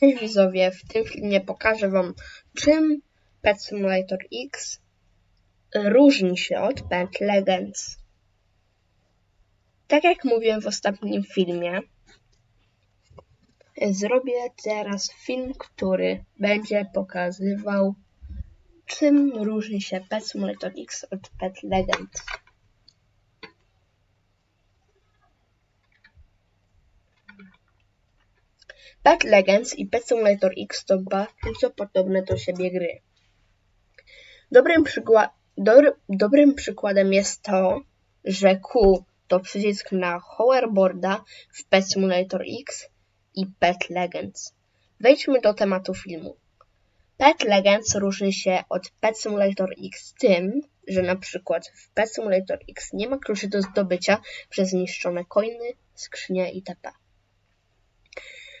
Cześć widzowie, w tym filmie pokażę wam czym Pet Simulator X różni się od Pet Legends. Tak jak mówiłem w ostatnim filmie, zrobię teraz film, który będzie pokazywał czym różni się Pet Simulator X od Pet Legends. Pet Legends i Pet Simulator X to bardzo podobne do siebie gry. Dobrym, przykła- dobry- dobrym przykładem jest to, że Q to przycisk na hoverboarda w Pet Simulator X i Pet Legends. Wejdźmy do tematu filmu. Pet Legends różni się od Pet Simulator X tym, że na przykład w Pet Simulator X nie ma kluczy do zdobycia przez zniszczone coiny, skrzynie itp.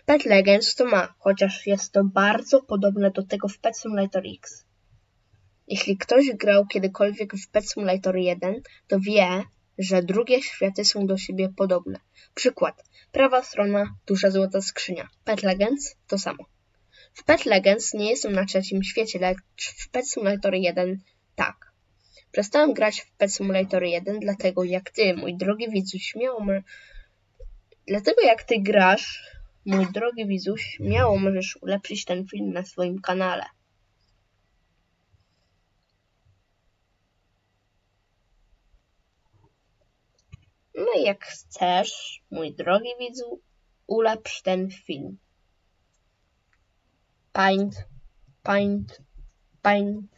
Pet Legends to ma, chociaż jest to bardzo podobne do tego w Pet Simulator X. Jeśli ktoś grał kiedykolwiek w Pet Simulator 1, to wie, że drugie światy są do siebie podobne. Przykład. Prawa strona, duża złota skrzynia. Pet Legends to samo. W Pet Legends nie jestem na trzecim świecie, lecz w Pet Simulator 1 tak. Przestałem grać w Pet Simulator 1, dlatego jak ty, mój drogi widzu, śmiało Dlatego jak ty grasz, mój drogi widzu, śmiało możesz ulepszyć ten film na swoim kanale. No i jak chcesz, mój drogi widzu, ulepsz ten film. Paint, paint, paint.